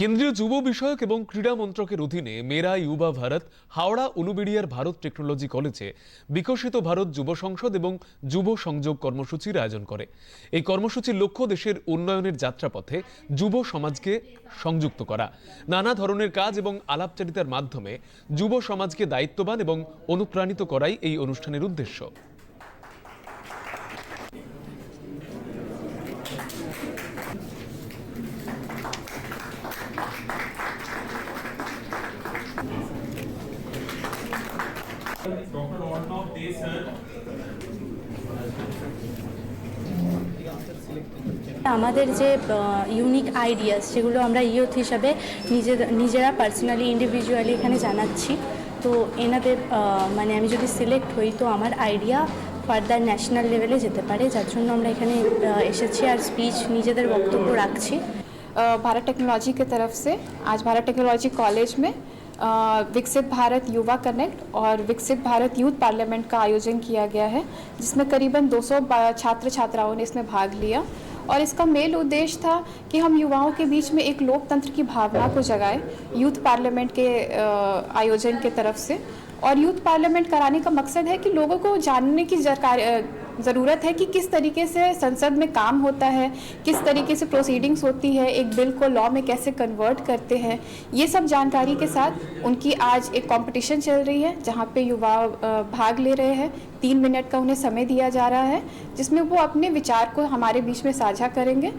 কেন্দ্রীয় যুব বিষয়ক এবং ক্রীড়া মন্ত্রকের অধীনে মেরা ইউবা ভারত, হাওড়া উলুবেড়িয়ার ভারত টেকনোলজি কলেজে বিকশিত ভারত যুব সংসদ এবং যুব সংযোগ কর্মসূচির আয়োজন করে। এই কর্মসূচির লক্ষ্য দেশের উন্নয়নের যাত্রাপথে যুব সমাজকে সংযুক্ত করা। নানা ধরনের কাজ এবং আলাপচারিতার মাধ্যমে যুব সমাজকে দায়িত্ববান এবং অনুপ্রাণিত করাই এই অনুষ্ঠানের উদ্দেশ্য। Dr. Ornav Dey, sir. আমাদের যে ইউনিক আইডিয়াস সেগুলো আমরা ইয়ুথ হিসাবে নিজেদের নিজেরা পার্সোনালি ইন্ডিভিজুয়ালি এখানে জানাচ্ছি তো এনাদের আহ, মানে আমি যদি সিলেক্ট হই তো আমার আইডিয়া ফার্দার ন্যাশনাল লেভেলে যেতে পারে যার জন্য আমরা এখানে আহ, এসেছি আর স্পিচ নিজেদের বক্তব্য রাখছি अ, भारत टेक्नोलॉजी की तरफ से आज भारत टेक्नोलॉजी कॉलेज में अ, विकसित भारत युवा कनेक्ट और विकसित भारत यूथ पार्लियामेंट का आयोजन किया गया है, जिसमें करीबन 200 बा- छात्र छात्राओं ने इसमें भाग लिया। और इसका मेल उद्देश्य था कि हम युवाओं के बीच में एक लोकतंत्र की भावना को जगाएँ, यूथ पार्लियामेंट के आयोजन के तरफ़ से। और यूथ पार्लियामेंट कराने का मकसद है कि लोगों को जानने की ज़रूरत है कि किस तरीके से संसद में काम होता है, किस तरीके से प्रोसीडिंग्स होती है, एक बिल को लॉ में कैसे कन्वर्ट करते हैं, ये सब जानकारी के साथ उनकी आज एक कंपटीशन चल रही है, जहाँ पे युवा भाग ले रहे हैं। तीन मिनट का उन्हें समय दिया जा रहा है, जिसमें वो अपने विचार को हमारे बीच में साझा करेंगे।